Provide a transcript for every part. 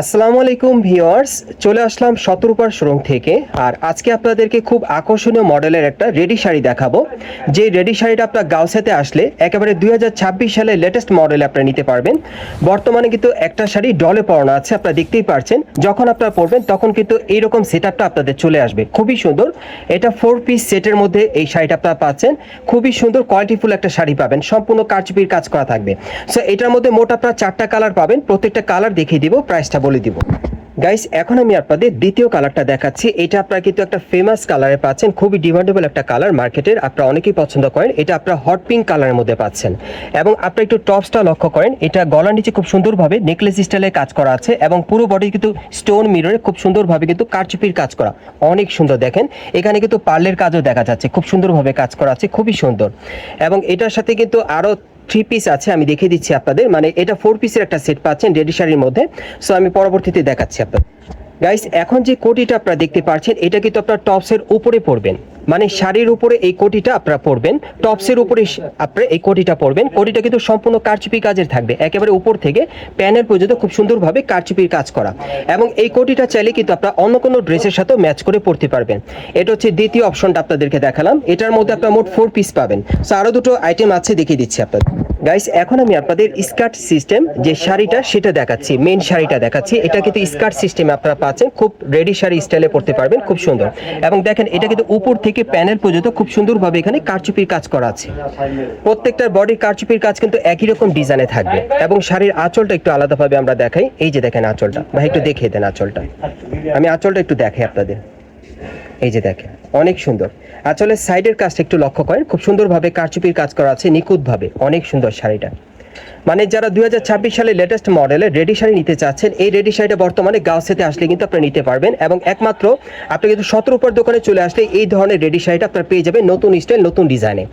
আসসালামু আলাইকুম ভিউয়ার্স, চলে আসলাম শতরূপার শোরুম থেকে। আর আজকে আপনাদেরকে খুব আকর্ষণীয় মডেলের একটা রেডি শাড়ি দেখাবো। যে রেডি শাড়িটা আপনার গাউসেতে আসলে একেবারে দুই সালের লেটেস্ট মডেল আপনারা নিতে পারবেন। বর্তমানে কিন্তু একটা শাড়ি ডলে পরানো আছে, আপনারা দেখতেই পারছেন। যখন আপনারা পরবেন, তখন কিন্তু এইরকম সেট আপটা আপনাদের চলে আসবে। খুবই সুন্দর। এটা ফোর পিস সেটের মধ্যে এই শাড়িটা আপনারা পাচ্ছেন। খুবই সুন্দর কোয়ালিটিফুল একটা শাড়ি পাবেন। সম্পূর্ণ কারচুপির কাজ করা থাকবে। সো এটার মধ্যে মোট আপনারা চারটা কালার পাবেন। প্রত্যেকটা কালার দেখিয়ে দিব প্রাইসটা বলে দিব। গাইস এখন আমি আপনাদের দ্বিতীয় কালারটা দেখাচ্ছি। এটা আপনারা কিন্তু একটা ফেমাস কালারে পাচ্ছেন, খুবই ডিমান্ডেবল একটা কালার মার্কেটের আপনারা অনেকেই পছন্দ করেন। এটা আপনারা হট পিঙ্ক কালারের মধ্যে পাচ্ছেন। এবং আপনারা একটু টপসটা লক্ষ্য করেন, এটা গলার নিচে খুব সুন্দরভাবে নেকলেস স্টাইলে কাজ করা আছে এবং পুরো বডি কিন্তু স্টোন মিররে খুব সুন্দরভাবে কিন্তু কারচুপির কাজ করা। অনেক সুন্দর দেখেন। এখানে কিন্তু পার্লের কাজও দেখা যাচ্ছে। খুব সুন্দরভাবে কাজ করা আছে, খুবই সুন্দর। এবং এটার সাথে কিন্তু আরও থ্রি পিস আছে, আমি দেখিয়ে দিচ্ছি আপনাদের। মানে এটা ফোর পিসের একটা সেট পাচ্ছেন রেডি শাড়ির মধ্যে। সো আমি পরবর্তীতে দেখাচ্ছি আপনাদের। গাইস এখন যে কোটিটা আপনারা দেখতে পাচ্ছেন, এটা কিন্তু আপনার টপসের উপরে পড়বেন। মানে শাড়ির উপরে এই কোটিটা আপনারা পরবেন, টপসের উপরে আপনারা এই কোটিটা পরবেন। কোটিটা কিন্তু সম্পূর্ণ কারচুপি কাজের থাকবে, একেবারে উপর থেকে প্যানেল পর্যন্ত খুব সুন্দরভাবে কারচুপির কাজ করা। এবং এই কোটিটা চাইলে কিন্তু আপনারা অন্য কোনো ড্রেসের সাথেও ম্যাচ করে পরতে পারবেন। এটা হচ্ছে দ্বিতীয় অপশনটা আপনাদেরকে দেখালাম। এটার মধ্যে আপনারা মোট ফোর পিস পাবেন। সো আরও দুটো আইটেম আছে দেখিয়ে দিচ্ছি আপনাদের। গাইস এখন আমি আপনাদের স্কার্ট সিস্টেম যে শাড়িটা সেটা দেখাচ্ছি মেন শাড়িটা দেখাচ্ছি। এটা কিন্তু স্কার্ট সিস্টেমে আপনারা পাচ্ছেন। খুব রেডি শাড়ি স্টাইলে পরতে পারবেন, খুব সুন্দর। এবং দেখেন, এটা কিন্তু উপর থেকে প্যানেল পর্যন্ত খুব সুন্দরভাবে এখানে কারচুপির কাজ করা আছে। প্রত্যেকটার বডির কারচুপির কাজ কিন্তু একই রকম ডিজাইনে থাকবে এবং শাড়ির আঁচলটা একটু আলাদাভাবে আমরা দেখাই। এই যে দেখেন আঁচলটা। ভাই, একটু দেখিয়ে দেন আঁচলটা। আমি আঁচলটা একটু দেখাই আপনাদের। এই যে দেখেন, অনেক সুন্দর। আসলে সাইডের কাজটা একটু লক্ষ্য করেন। খুব সুন্দরভাবে কারচুপির কাজ করা আছে, নিখুঁতভাবে। অনেক সুন্দর শাড়িটা। মানে যারা দু হাজার ছাব্বিশ সালে লেটেস্ট মডেলের রেডি শাড়ি নিতে চাচ্ছেন, এই রেডি শাড়িটা বর্তমানে গাউসেতে আসলে কিন্তু আপনারা নিতে পারবেন এবং একমাত্র আপনি কিন্তু সতেরো উপর দোকানে চলে আসলে এই ধরনের রেডি শাড়িটা আপনারা পেয়ে যাবেন নতুন স্টাইল নতুন ডিজাইনে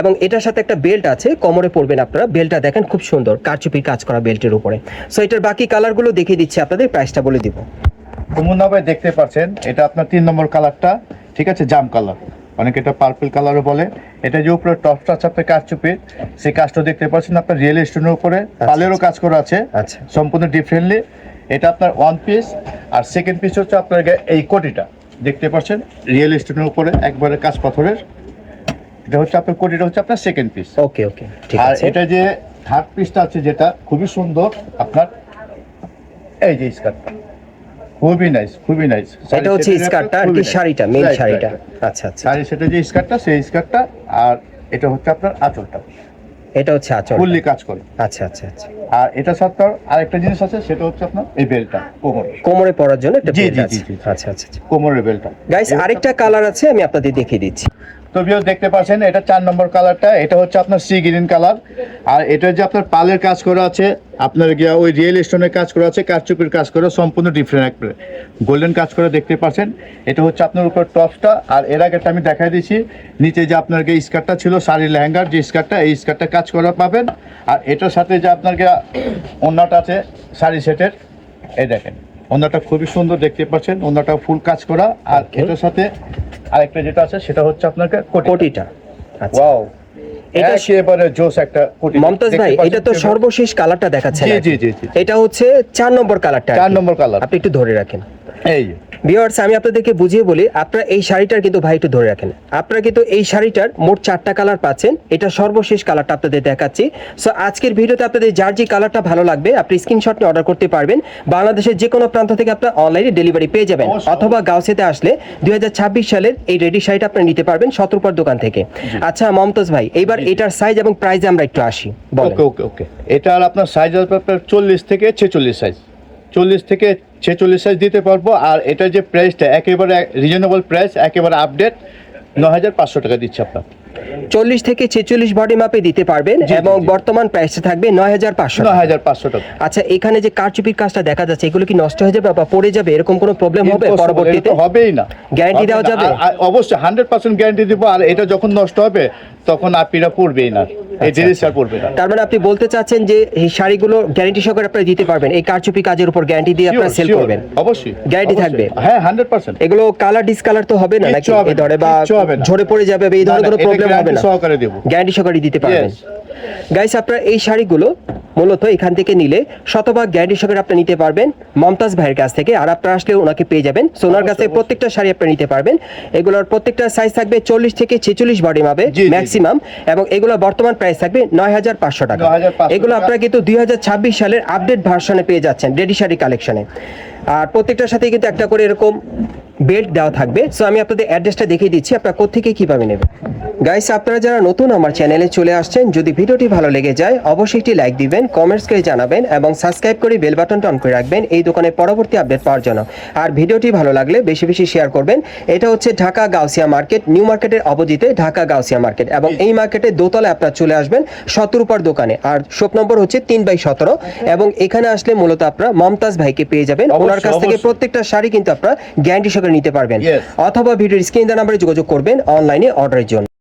এবং এটার সাথে একটা বেল্ট আছে, কোমরে পরবেন আপনারা বেল্টটা দেখেন খুব সুন্দর, কারচুপির কাজ করা বেল্টের উপরে। সো এটার বাকি কালারগুলো দেখিয়ে দিচ্ছি আপনাদের প্রাইসটা বলে দিব। ভাই দেখতে পাচ্ছেন, এটা আপনার তিন নম্বর কালারটা ঠিক আছে, জাম কালার অনেকে এটা পার্পল কালারও বলে। এটা যে উপরে টপটা আছে আপনার কারচুপির সেই কাজটা দেখতে পাচ্ছেন আপনার রিয়েল স্টোনের উপরে। পালেরও কাজ করা আছে আচ্ছা। সম্পূর্ণ ডিফারেন্টলি এটা আপনার ওয়ান পিস আর সেকেন্ড পিস হচ্ছে আপনার এই কোটিটা। দেখতে পাচ্ছেন রিয়েল স্টোনের উপরে একবারে কাজ পাথরের। এটা হচ্ছে আপনার কোটিটা হচ্ছে আপনার সেকেন্ড পিস ওকে ওকে আর এটা যে থার্ড পিসটা আছে যেটা খুবই সুন্দর আপনার এই যে স্কার্টটা খুবই নাইস খুবই নাইস এটা হচ্ছে স্কার্টটা আর কি শাড়িটা মেন শাড়িটা। আচ্ছা আচ্ছা। শাড়ি সেটা যে স্কার্টটা সেই স্কার্টটা আর এটা হচ্ছে আপনার আঁচলটা। এটা হচ্ছে আচল ফুললি কাজ করে। আচ্ছা আচ্ছা আচ্ছা। আর এটা সাথে আরেকটা জিনিস আছে সেটা হচ্ছে আপনার এই বেলটা কোমর। কোমরে পরার জন্য একটা বেল্ট আছে। আচ্ছা আচ্ছা আচ্ছা। কোমরের বেলটা গাইস আরেকটা কালার আছে আমি আপনাদের দেখিয়ে দিচ্ছি। তো ভিউয়ার্স দেখতে পাচ্ছেন এটা চার নম্বর কালারটা এটা হচ্ছে আপনার সি গ্রিন কালার আর এটা যে আপনার পালের কাজ করা আছে আপনার গিয়া ওই রিয়েল স্টোনের কাজ করা আছে কারচুপির কাজ করা সম্পূর্ণ ডিফারেন্ট একটা গোল্ডেন কাজ করা দেখতে পাচ্ছেন। এটা হচ্ছে আপনার উপর টপসটা আর এর আগেটা আমি দেখাই দিচ্ছি নিচে যে আপনার গিয়ে স্কার্টটা ছিল শাড়ির লেহেঙ্গার যে স্কার্টটা এই স্কার্টটা কাজ করা পাবেন। আর এটার সাথে যে আপনার গিয়া অন্যটা আছে শাড়ি সেটের এই দেখেন। অন্যটা খুবই সুন্দর দেখতে পাচ্ছেন। অন্যটা ফুল কাজ করা। আর এটার সাথে আরেকটা যেটা আছে সেটা হচ্ছে আপনাকে কোটি কোটিটা। আচ্ছা। ওয়াও। এটা এটা জোস একটা কোটি মমতাজ ভাই এটা তো সর্বশেষ কালারটা দেখাচ্ছে জি, জি, জি, জি। এটা হচ্ছে চার নম্বর কালারটা চার নম্বর কালার। আপনি একটু ধরে রাখেন। এই। ভিউয়ার্স আমি আপনাদেরকে বুঝিয়ে বলি আপনারা এই শাড়িটার কিন্তু ভাই একটু ধরে রাখেন। আপনারা কিন্তু এই শাড়িটার মোট চারটা কালার পাচ্ছেন। এটা সর্বশেষ কালারটা আপনাদের দেখাচ্ছি। সো আজকের ভিডিওতে আপনাদের যার যে কালারটা ভালো লাগবে আপনি স্ক্রিনশট নিয়ে অর্ডার করতে পারবেন। বাংলাদেশের যে কোনো প্রান্ত থেকে আপনার অনলাইনে ডেলিভারি পেয়ে যাবেন। অথবা গাউসেতে আসলে দুই হাজার ছাব্বিশ সালের এই রেডি শাড়িটা আপনি নিতে পারবেন সতর্কর দোকান থেকে। আচ্ছা মমতাজ ভাই এইবার এটার সাইজ এবং প্রাইসে আমরা একটু আসি। ওকে ওকে ওকে। এটার আপনার সাইজ আপনার চল্লিশ থেকে ছেচল্লিশ সাইজ চল্লিশ থেকে ছেচল্লিশ সাইজ দিতে পারব। আর এটার যে প্রাইসটা একেবারে রিজনেবল প্রাইস একেবারে আপডেট ন হাজার পাঁচশো টাকা দিচ্ছে আপনার চল্লিশ থেকে ছেচল্লিশ বডি মাপে দিতে পারবেন এবং বর্তমান প্রাইসটা থাকবে নয় হাজার পাঁচশো ন হাজার পাঁচশো টাকা। আচ্ছা এখানে যে কারচুপির কাজটা দেখা যাচ্ছে এগুলো কি নষ্ট হয়ে যাবে বা পড়ে যাবে? এরকম কোনো প্রবলেম হবে পরবর্তীতে? হবেই না। গ্যারান্টি দেওয়া যাবে? অবশ্যই হান্ড্রেড পার্সেন্ট গ্যারান্টি দিব আর এটা যখন নষ্ট হবে তখন আপিরা পড়বেই না। এই আচ্ছা, পড়বে তার। মানে আপনি বলতে চাচ্ছেন যে এই শাড়িগুলো গ্যারান্টি সহকারে আপনারা দিতে পারবেন এই কারচুপি কাজের উপর গ্যারান্টি দিয়ে আপনারা সেল করবেন। অবশ্যই অবশ্যই। থাকবে? হ্যাঁ হান্ড্রেড পার্সেন্ট এগুলো কালার ডিসকালার তো হবে না নাকি? এই ধরে বা। ঝরে পড়ে যাবে এই ধরনের কোনো প্রবলেম হবে না। সহকারে দেবো। গ্যারান্টি সহকারে দিতে পারবেন। গাইস আপনারা এই শাড়িগুলো মূলত এখান থেকে নিলে শতভাগ গ্যারান্টি সহকারে আপনি নিতে পারবেন মমতাজ ভাইয়ের কাছ থেকে আর আপনারা আসলে ওনাকে পেয়ে যাবেন। সো ওনার কাছে প্রত্যেকটা শাড়ি আপনি নিতে পারবেন। এগুলোর প্রত্যেকটা সাইজ থাকবে চল্লিশ থেকে ছেচল্লিশ বডি মাপে। ম্যাক্সিমাম এবং এগুলো বর্তমান প্রাইস থাকবে নয় হাজার পাঁচশো টাকা। এগুলো আপনারা কিন্তু দুই হাজার ছাব্বিশ সালের আপডেট ভার্সনে পেয়ে যাচ্ছেন রেডি শাড়ি কালেকশনে আর প্রত্যেকটার সাথে কিন্তু একটা করে এরকম বেল্ট দেওয়া থাকবে। সো আমি আপনাদের অ্যাড্রেসটা দেখিয়ে দিচ্ছি আপনারা কোথেকে কীভাবে নেবেন? গাইস আপনারা যারা নতুন আমার চ্যানেলে চলে আসছেন যদি ভিডিওটি ভালো লেগে যায় অবশ্যই একটি লাইক দিবেন কমেন্টস করে জানাবেন এবং সাবস্ক্রাইব করে বেল বাটনটা অন করে রাখবেন এই দোকানের পরবর্তী আপডেট পাওয়ার জন্য। আর ভিডিওটি ভালো লাগলে বেশি বেশি শেয়ার করবেন। এটা হচ্ছে ঢাকা গাউসিয়া মার্কেট নিউ মার্কেটের অপোজিটে ঢাকা গাউসিয়া মার্কেট এবং এই মার্কেটে দোতলায় আপনারা চলে আসবেন সতেরোপার দোকানে। আর শপ নম্বর হচ্ছে তিন বাই সতেরো এবং এখানে আসলে মূলত আপনারা মমতাজ ভাইকে পেয়ে যাবেন। ওনার কাছ থেকে প্রত্যেকটা শাড়ি কিন্তু আপনারা গ্যারান্টি সহকারে নিতে পারবেন। অথবা ভিডিওর স্ক্রিন নাম্বারে যোগাযোগ করবেন অনলাইনে অর্ডারের জন্য।